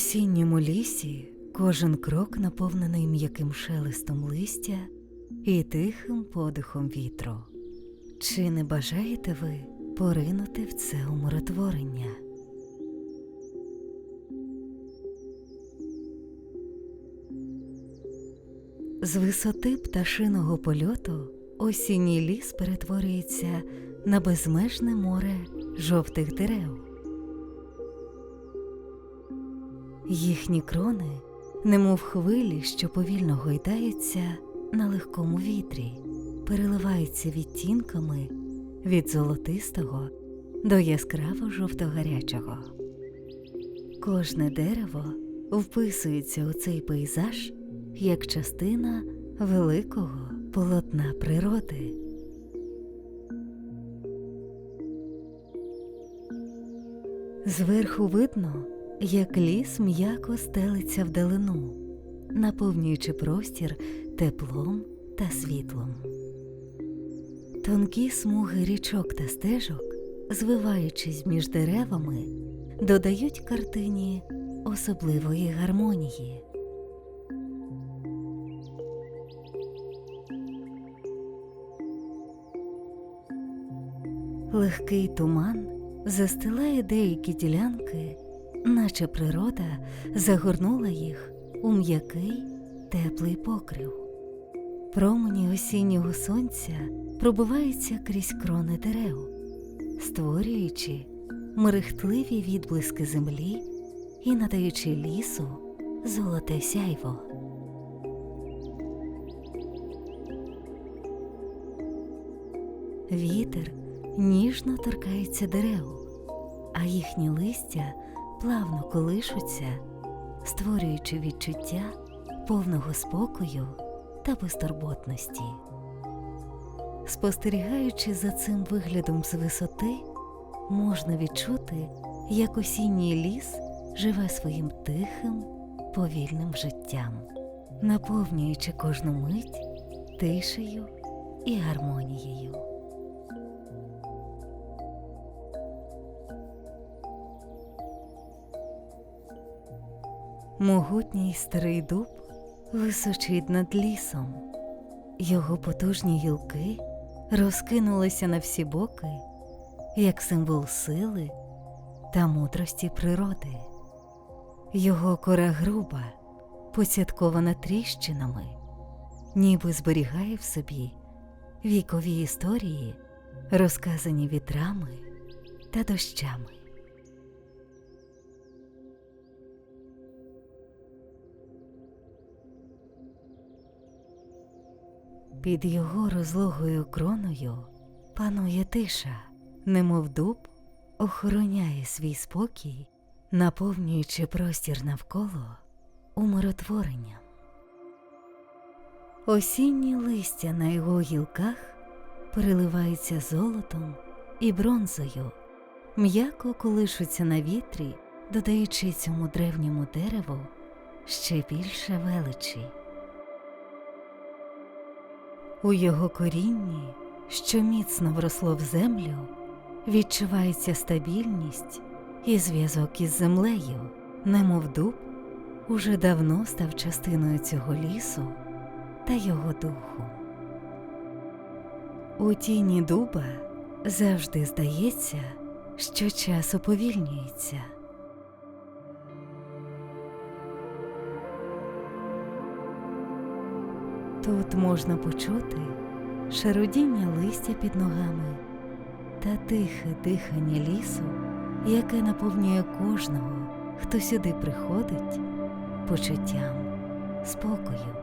Осінньому лісі кожен крок наповнений м'яким шелестом листя і тихим подихом вітру. Чи не бажаєте ви поринути в це умиротворення? З висоти пташиного польоту осінній ліс перетворюється на безмежне море жовтих дерев. Їхні крони, немов хвилі, що повільно гойдаються на легкому вітрі, переливаються відтінками від золотистого до яскраво жовто-гарячого. Кожне дерево вписується у цей пейзаж як частина великого полотна природи. Зверху видно, як ліс м'яко стелиться вдалину, наповнюючи простір теплом та світлом. Тонкі смуги річок та стежок, звиваючись між деревами, додають картині особливої гармонії. Легкий туман застилає деякі ділянки, наче природа загорнула їх у м'який теплий покрив. Промені осіннього сонця пробиваються крізь крони дерев, створюючи мерехтливі відблиски землі і надаючи лісу золоте сяйво. Вітер ніжно торкається дерев, а їхні листя плавно колишуться, створюючи відчуття повного спокою та безтурботності. Спостерігаючи за цим виглядом з висоти, можна відчути, як осінній ліс живе своїм тихим, повільним життям, наповнюючи кожну мить тишею і гармонією. Могутній старий дуб височить над лісом. Його потужні гілки розкинулися на всі боки, як символ сили та мудрості природи. Його кора груба, поцяткована тріщинами, ніби зберігає в собі вікові історії, розказані вітрами та дощами. Під його розлогою кроною панує тиша, немов дуб охороняє свій спокій, наповнюючи простір навколо умиротворенням. Осінні листя на його гілках переливаються золотом і бронзою, м'яко колишуться на вітрі, додаючи цьому древньому дереву ще більше величі. У його корінні, що міцно вросло в землю, відчувається стабільність і зв'язок із землею, немов дуб уже давно став частиною цього лісу та його духу. У тіні дуба завжди здається, що час уповільнюється. Тут можна почути шародіння листя під ногами та тихе дихання лісу, яке наповнює кожного, хто сюди приходить почуттям спокою.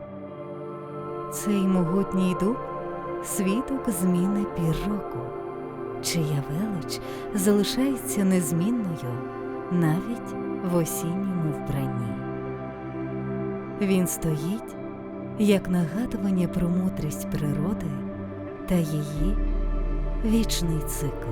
Цей могутній дуб свідок зміни пір року, чия велич залишається незмінною навіть в осінньому вбранні. Він стоїть як нагадування про мудрість природи та її вічний цикл.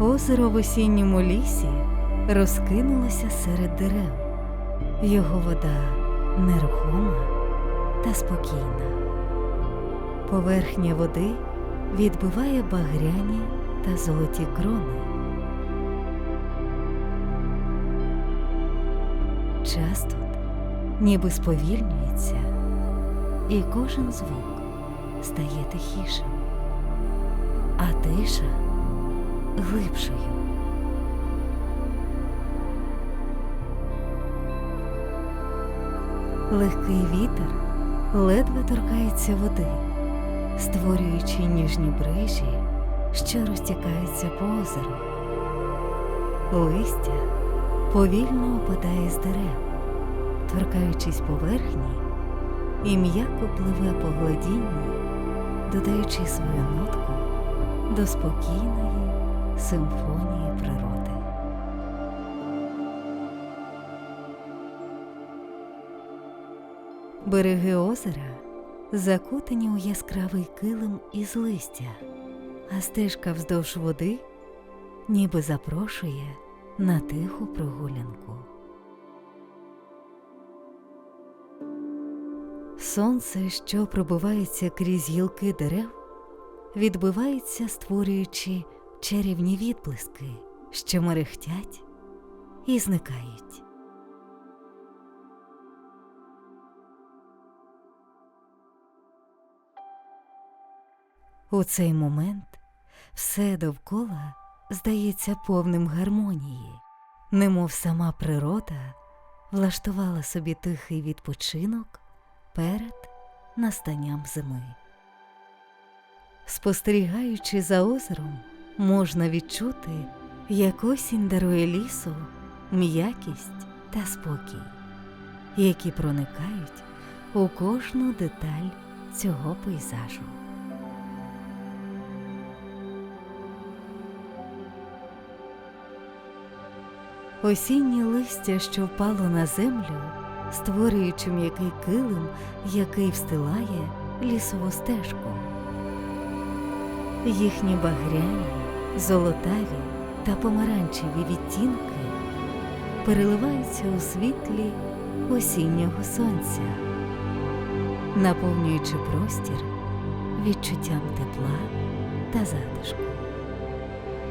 Озеро в осінньому лісі розкинулося серед дерев. Його вода нерухома, та спокійна. Поверхня води відбиває багряні та золоті крони. Час тут ніби сповільнюється, і кожен звук стає тихішим, а тиша глибшою. Легкий вітер ледве торкається води, створюючи ніжні брижі, що розтікаються по озеру. Листя повільно опадає з дерев, торкаючись поверхні, і м'яко пливе по гладінні, додаючи свою нотку до спокійної симфонії природи. Береги озера закутані у яскравий килим із листя, а стежка вздовж води ніби запрошує на тиху прогулянку. Сонце, що пробивається крізь гілки дерев, відбивається, створюючи чарівні відблиски, що мерехтять і зникають. У цей момент все довкола здається повним гармонії, немов сама природа влаштувала собі тихий відпочинок перед настанням зими. Спостерігаючи за озером, можна відчути, як осінь дарує лісу м'якість та спокій, які проникають у кожну деталь цього пейзажу. Осіннє листя, що впало на землю, створюючи м'який килим, який встилає лісову стежку. Їхні багряні, золотаві та помаранчеві відтінки переливаються у світлі осіннього сонця, наповнюючи простір відчуттям тепла та затишку.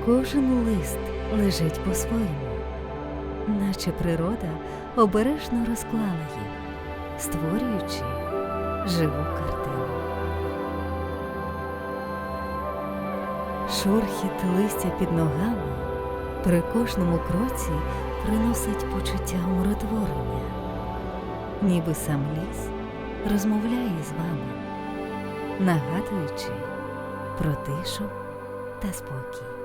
Кожен лист лежить по-своєму наче природа обережно розклала їх, створюючи живу картину. Шурхіт листя під ногами при кожному кроці приносить почуття умиротворення, ніби сам ліс розмовляє з вами, нагадуючи про тишу та спокій.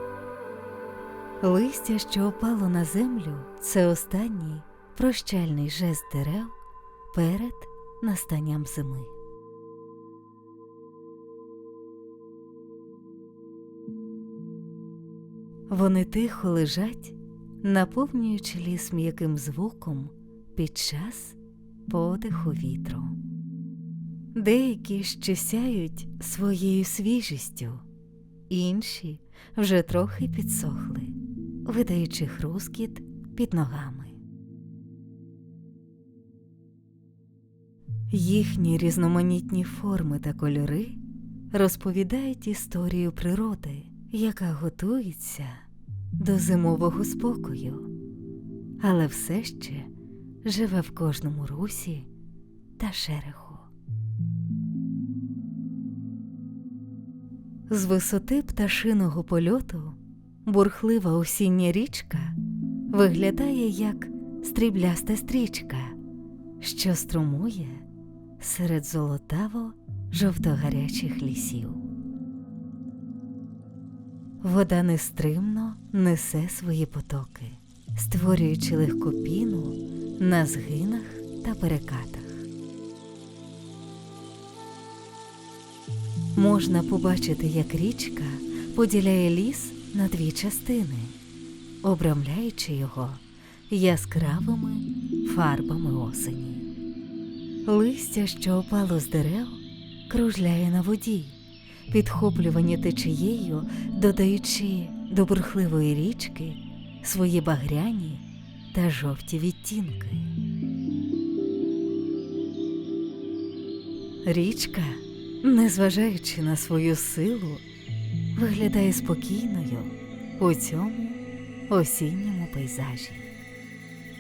Листя, що опало на землю, це останній прощальний жест дерев перед настанням зими. Вони тихо лежать, наповнюючи ліс м'яким звуком під час подиху вітру. Деякі ще сяють своєю свіжістю, інші вже трохи підсохли видаючи хрускіт під ногами. Їхні різноманітні форми та кольори розповідають історію природи, яка готується до зимового спокою, але все ще живе в кожному русі та шереху. З висоти пташиного польоту бурхлива осіння річка виглядає як стрібляста стрічка, що струмує серед золотаво жовтогарячих лісів. Вода нестримно несе свої потоки, створюючи легку піну на згинах та перекатах. Можна побачити, як річка поділяє ліс на дві частини, обрамляючи його яскравими фарбами осені. Листя, що опало з дерев, кружляє на воді, підхоплювані течією, додаючи до бурхливої річки свої багряні та жовті відтінки. Річка, незважаючи на свою силу, виглядає спокійною у цьому осінньому пейзажі.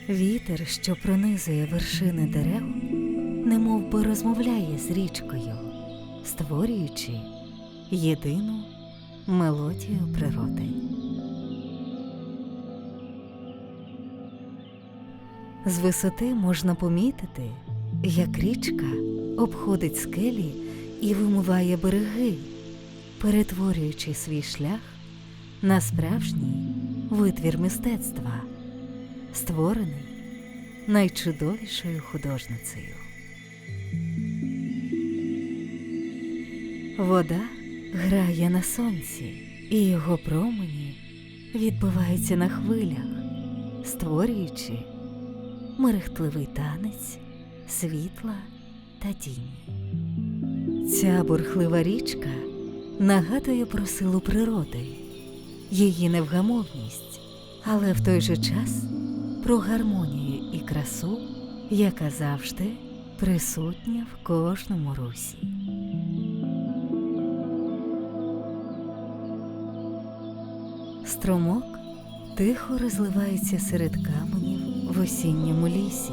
Вітер, що пронизує вершини дерев, немов би розмовляє з річкою, створюючи єдину мелодію природи. З висоти можна помітити, як річка обходить скелі і вимиває береги, перетворюючи свій шлях на справжній витвір мистецтва, створений найчудовішою художницею. Вода грає на сонці, і його промені відбиваються на хвилях, створюючи мерехтливий танець світла та тіні. Ця бурхлива річка нагадує про силу природи, її невгамовність, але в той же час про гармонію і красу, яка завжди присутня в кожному русі. Струмок тихо розливається серед каменів в осінньому лісі.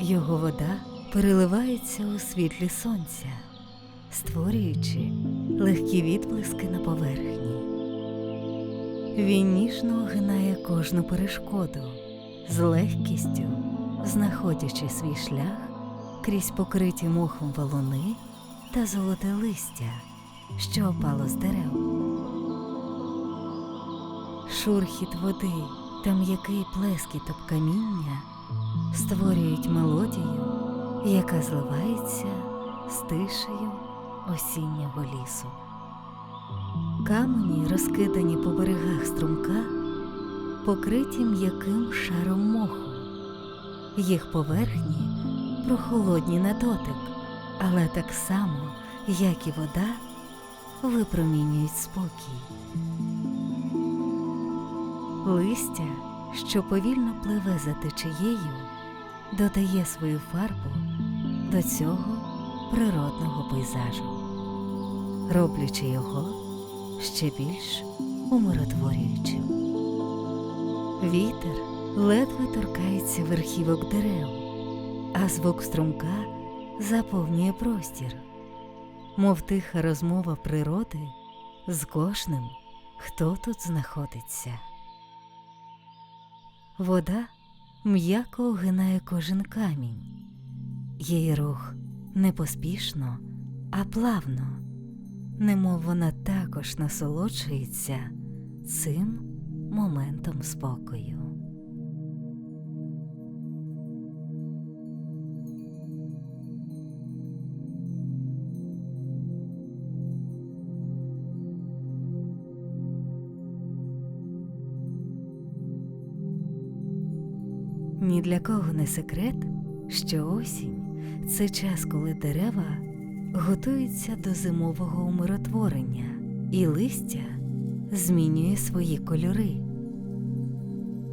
Його вода переливається у світлі сонця, створюючи легкі відблиски на поверхні. Він ніжно огинає кожну перешкоду, з легкістю знаходячи свій шлях крізь покриті мохом валуни та золоте листя, що опало з дерев. Шурхіт води та м'який плескіт об каміння створюють мелодію, яка зливається з тишею осіннього лісу. Камені, розкидані по берегах струмка, покриті м'яким шаром моху. Їх поверхні прохолодні на дотик, але так само, як і вода, випромінюють спокій. Листя, що повільно пливе за течією, додає свою фарбу до цього природного пейзажу, роблячи його ще більш умиротворюючим. Вітер ледве торкається верхівок дерев, а звук струмка заповнює простір, мов тиха розмова природи з кожним, хто тут знаходиться. Вода м'яко огинає кожен камінь. Її рух не поспішно, а плавно, немов вона також насолоджується цим моментом спокою. Ні для кого не секрет, що осінь це час, коли дерева готуються до зимового умиротворення, і листя змінює свої кольори.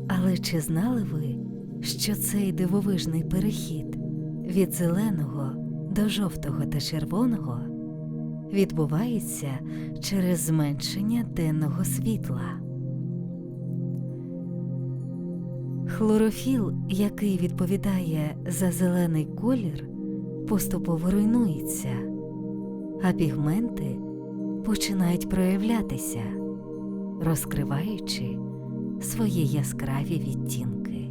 Але чи знали ви, що цей дивовижний перехід від зеленого до жовтого та червоного відбувається через зменшення денного світла? Хлорофіл, який відповідає за зелений колір, поступово руйнується, а пігменти починають проявлятися, розкриваючи свої яскраві відтінки.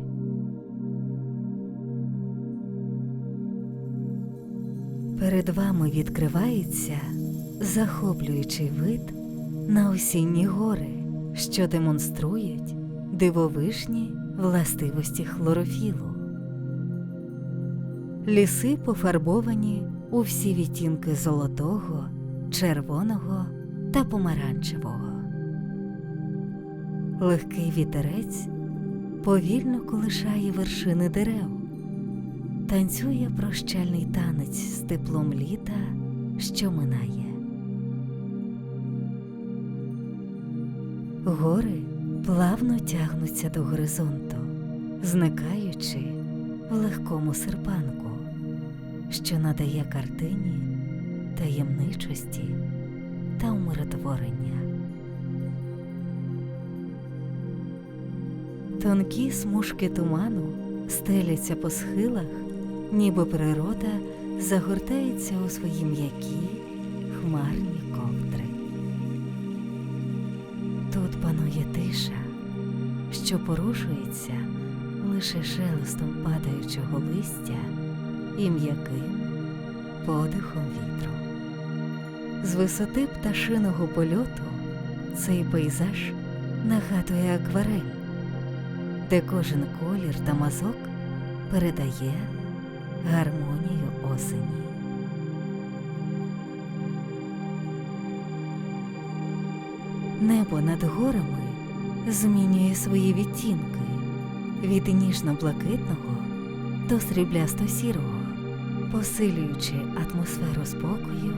Перед вами відкривається захоплюючий вид на осінні гори, що демонструють дивовижні властивості хлорофілу. Ліси пофарбовані у всі відтінки золотого, червоного та помаранчевого. Легкий вітерець повільно колишає вершини дерев, танцює прощальний танець з теплом літа, що минає. Гори плавно тягнуться до горизонту, зникаючи в легкому серпанку, що надає картині таємничості та умиротворення. Тонкі смужки туману стеляться по схилах, ніби природа загортається у свої м'які хмарні ковдри. Тут панує тиша, що порушується лише шелестом падаючого листя і м'яким подихом вітру. З висоти пташиного польоту цей пейзаж нагадує акварель, де кожен колір та мазок передає гармонію осені. Небо над горами змінює свої відтінки від ніжно-блакитного до сріблясто-сірого, посилюючи атмосферу спокою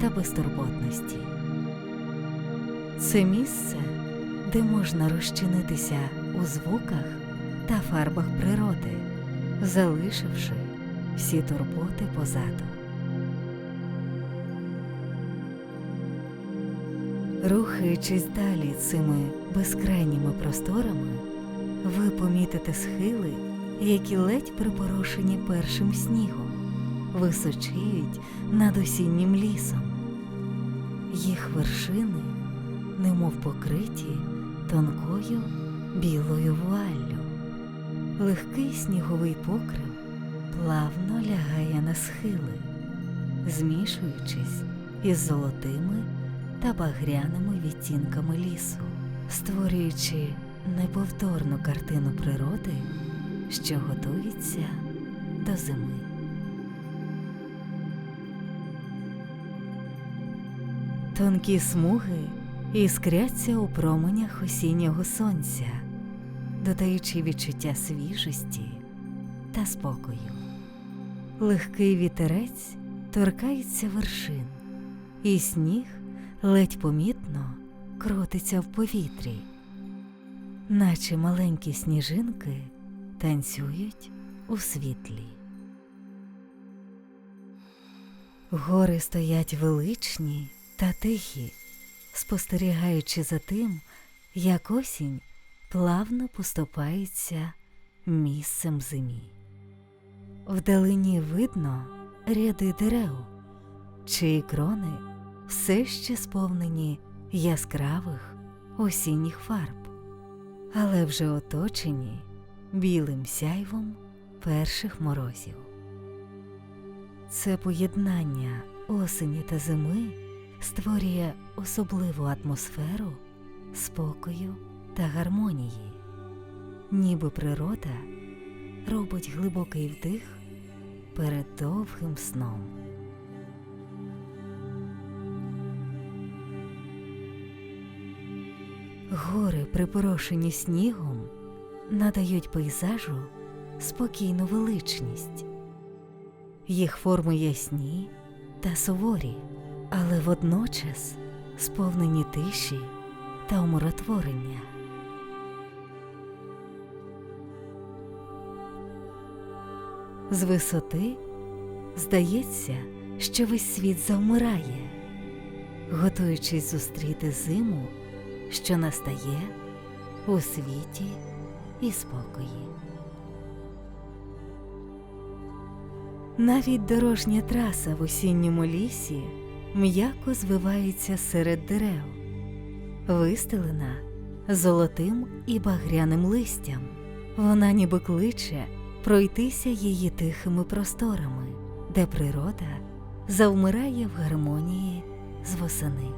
та безтурботності. Це місце, де можна розчинитися у звуках та фарбах природи, залишивши всі турботи позаду. Рухаючись далі цими безкрайніми просторами, ви помітите схили, які ледь припорошені першим снігом, височіють над осіннім лісом. Їх вершини, немов покриті тонкою білою вуаллю. Легкий сніговий покрив плавно лягає на схили, змішуючись із золотими та багряними відтінками лісу, створюючи неповторну картину природи, що готується до зими. Тонкі смуги іскряться у променях осіннього сонця, додаючи відчуття свіжості та спокою. Легкий вітерець торкається вершин, і сніг ледь помітно крутиться в повітрі, наче маленькі сніжинки танцюють у світлі. Гори стоять величні та тихі, спостерігаючи за тим, як осінь плавно поступається місцем зимі. Вдалині видно ряди дерев, чиї крони все ще сповнені яскравих осінніх фарб, але вже оточені білим сяйвом перших морозів. Це поєднання осені та зими створює особливу атмосферу спокою та гармонії, ніби природа робить глибокий вдих перед довгим сном. Гори, припорошені снігом, надають пейзажу спокійну величність. Їх форми ясні та суворі, але водночас сповнені тиші та умиротворення. З висоти здається, що весь світ завмирає, готуючись зустріти зиму, що настає у світі і спокої. Навіть дорожня траса в осінньому лісі м'яко звивається серед дерев, вистелена золотим і багряним листям. Вона ніби кличе пройтися її тихими просторами, де природа завмирає в гармонії з восени.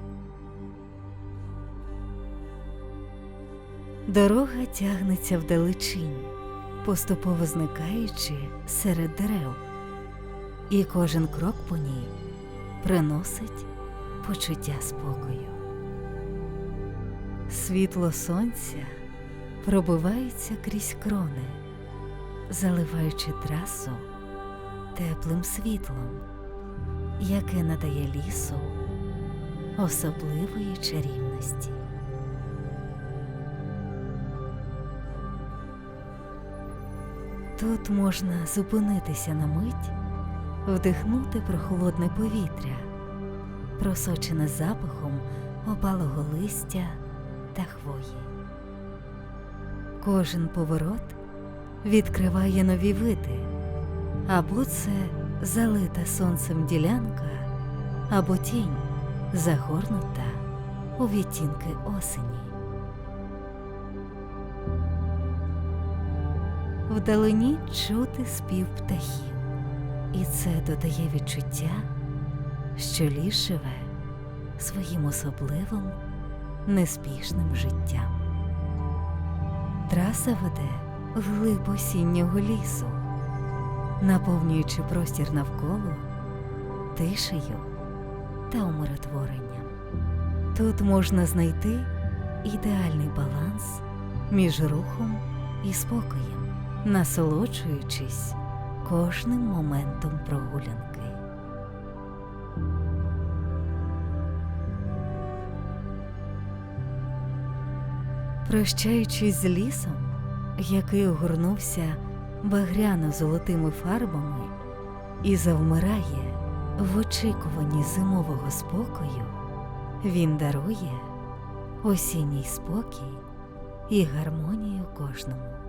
Дорога тягнеться вдалечінь, поступово зникаючи серед дерев, і кожен крок по ній приносить почуття спокою. Світло сонця пробивається крізь крони, заливаючи трасу теплим світлом, яке надає лісу особливої чарівності. Тут можна зупинитися на мить вдихнути прохолодне повітря, просочене запахом опалого листя та хвої. Кожен поворот відкриває нові види, або це залита сонцем ділянка, або тінь загорнута у відтінки осені. Вдалині чути спів птахів, і це додає відчуття, що ліс живе своїм особливим, неспішним життям. Траса веде вглиб осіннього лісу, наповнюючи простір навколо тишею та умиротворенням. Тут можна знайти ідеальний баланс між рухом і спокоєм, насолоджуючись кожним моментом прогулянки. Прощаючись з лісом, який огорнувся багряно-золотими фарбами і завмирає в очікуванні зимового спокою, він дарує осінній спокій і гармонію кожному.